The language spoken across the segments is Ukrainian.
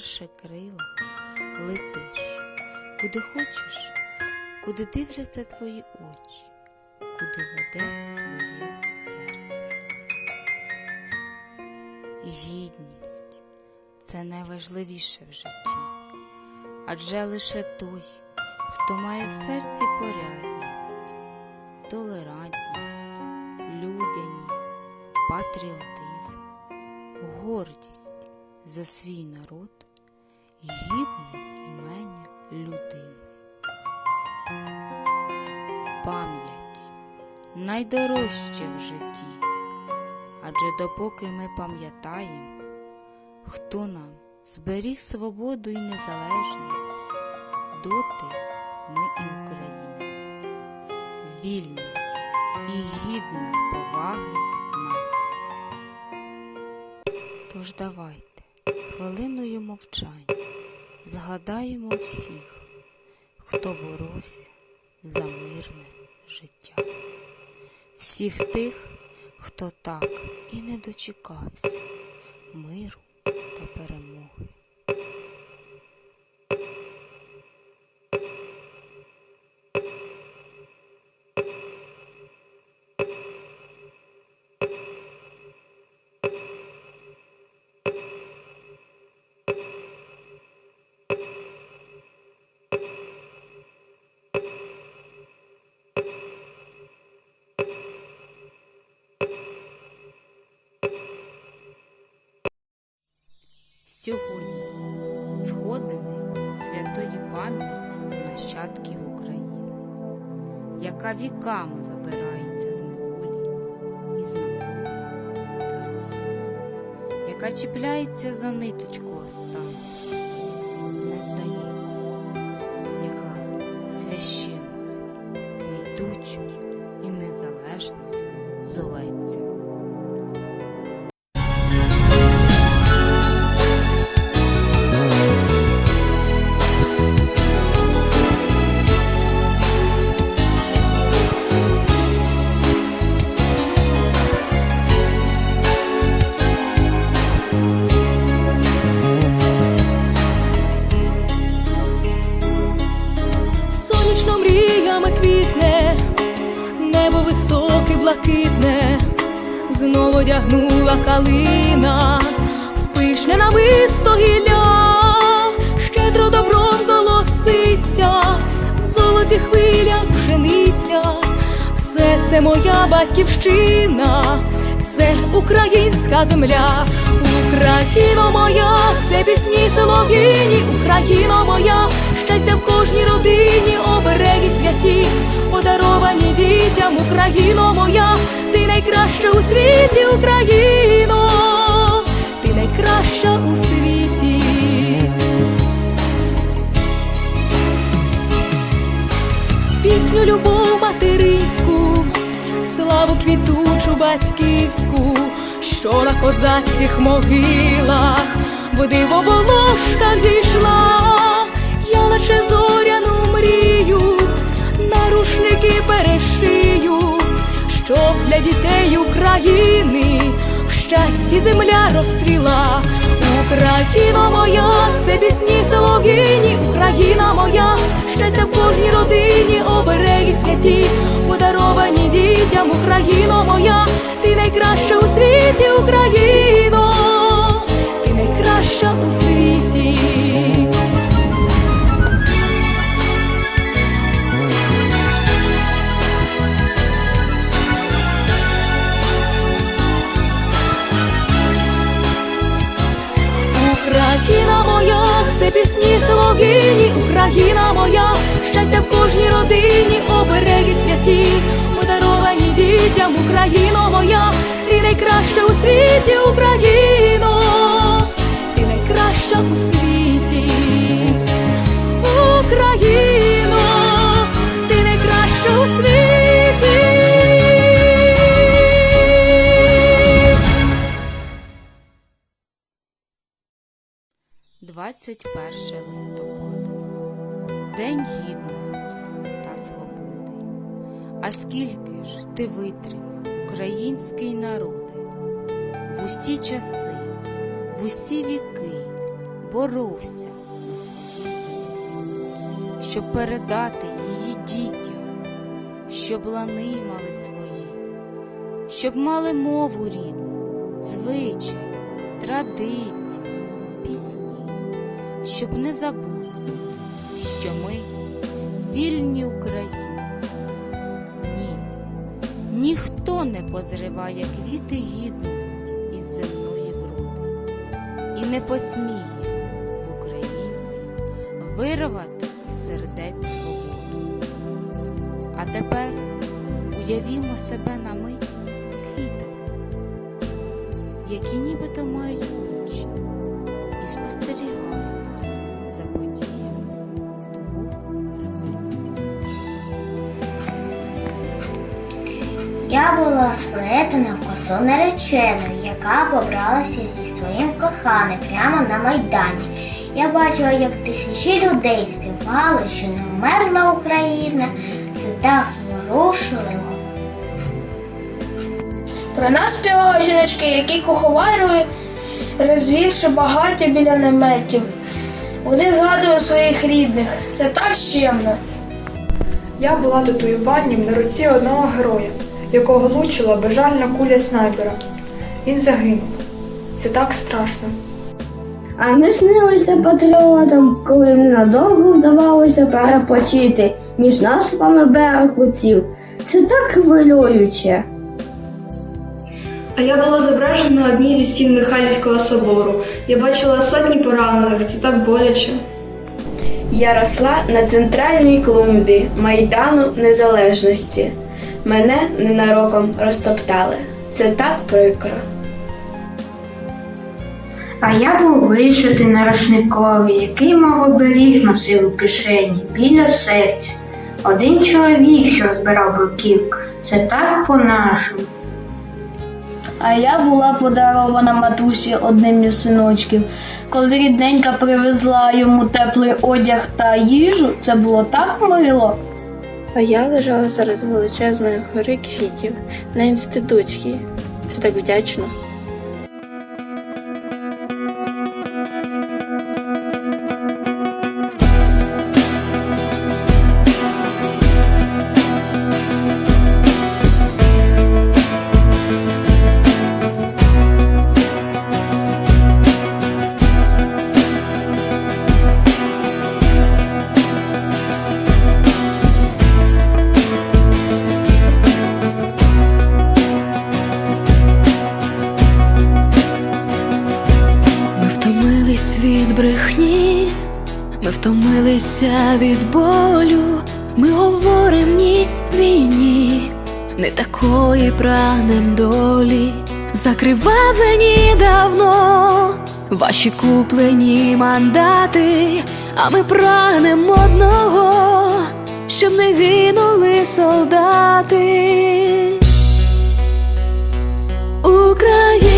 розпростерши крила, летиш, куди хочеш, куди дивляться твої очі, куди веде твоє серце. Гідність це найважливіше в житті, адже лише той, хто має в серці порядність, толерантність, людяність, патріотизм, гордість за свій народ, гідне імення людини. Пам'ять найдорожче в житті, адже допоки ми пам'ятаємо, хто нам зберіг свободу і незалежність, доти ми і українці, вільна і гідна поваги нації. Тож давайте хвилиною мовчання згадаємо всіх, хто боровся за мирне життя, всіх тих, хто так і не дочекався миру та перемоги. Сьогодні згодений святої пам'яті нащадків України, яка віками вибирається з неволі і з напруги та руїни, яка чіпляється за ниточку останню, високе, блакитне, знову одягнула калина, в пишне нависто гілля, щедро добром колоситься, в золоті хвилях пшениця, все це моя батьківщина, це українська земля, Україно моя, це пісні солов'їні, Україно моя, щастя в кожній родині, обереги святі, подаровані дітям, Україно моя, ти найкраща у світі, Україно, ти найкраща у світі. пісню любов материнську, славу квітучу батьківську, що на козацьких могилах, в диво волошка зійшла, наче зоряну мрію, на рушники перешию, щоб для дітей України в щасті земля розцвіла. Україна моя, це пісні солов'їні, Україна моя, щастя в кожній родині, обереги святі, подаровані дітям, Україно моя, ти найкраща у світі, Україно, ти найкраща у світі. Родині, обереги святі, подаровані дітям, Україно моя, ти найкраща у світі, Україно, ти найкраща у світі, Україно, ти найкраща у світі. 21 листопада День гідності. А скільки ж ти витримав, український народи, в усі часи, в усі віки боровся на своїй землі, щоб передати її дітям, щоб лани мали свої, щоб мали мову рідну, звичай, традиції, пісні, щоб не забули, що ми вільні українці. Ні, ніхто не позриває квіти гідності із земної вроди і не посміє в українців вирвати сердець свободу. А тепер уявімо себе на мить квітами, які нібито мають очі і спостерігають Я була сплетена в косу нареченою, яка побралася зі своїм коханим прямо на майдані. Я бачила, як тисячі людей співали, що не вмерла Україна. Це так ворушливо. Про нас співали жіночки, які куховарили, розвівши багаття біля наметів. Вони згадували своїх рідних. Це так щемно. Я була татуюванням на руці одного героя, якого влучила безжальна куля снайпера. Він загинув. Це так страшно. А ми снилися патріотам, коли ненадовго вдавалося перепочити між наступами берег. Це так хвилююче. А я була зображена на одній зі стін Михайлівського собору. Я бачила сотні поранених, це так боляче. Я росла на центральній клумбі Майдану Незалежності. Мене ненароком розтоптали. Це так прикро. А я був вишитий на рушникові, який мав оберіг носив у кишені біля серця. Один чоловік, що збирав бруківку, це так по-нашому. А я була подарована матусі одним із синочків. Коли рідненька привезла йому теплий одяг та їжу, це було так мило. А я лежала серед величезної гори квітів на інститутській. Це так вдячно. Від болю. Ми говорим ні війні, не такої прагнем долі. Закривавлені давно ваші куплені мандати, а ми прагнем одного, щоб не гинули солдати. Україна,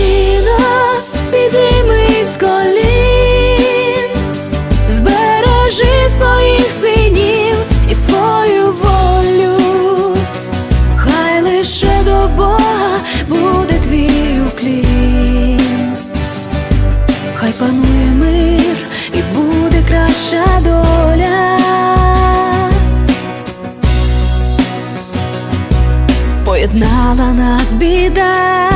Поєднала нас біда,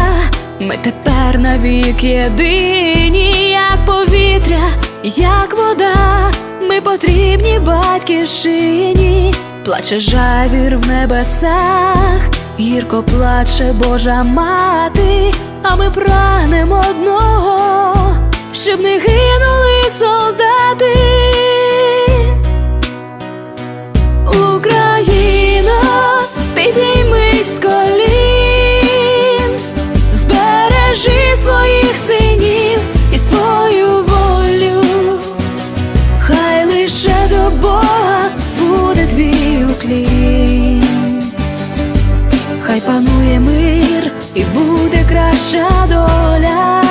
ми тепер навік єдині, як повітря, як вода, ми потрібні батьківщині, плаче жавір в небесах, гірко плаче Божа мати, а ми прагнемо одного, щоб не гинули солдати. краща доля.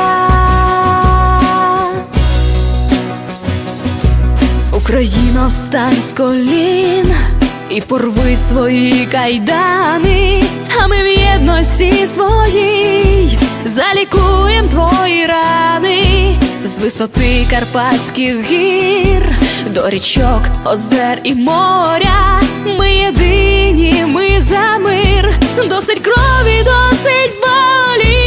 Україно, встань з колін і порви свої кайдани, а ми в єдності своїй залікуєм твої висоти карпатських гір, до річок, озер і моря. Ми єдині, ми за мир, досить крові, досить болі.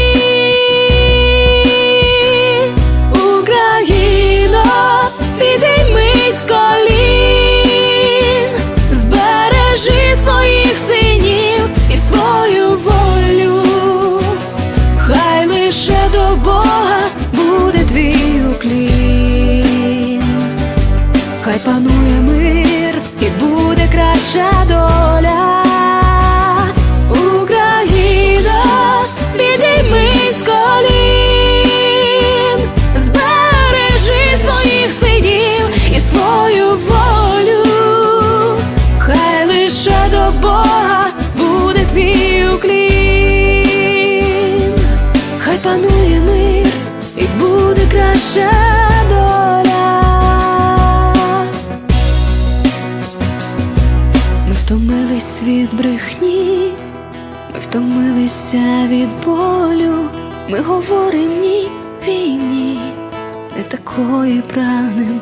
від брехні, ми втомилися від болю, ми говорим ні війні, не такої прагнем.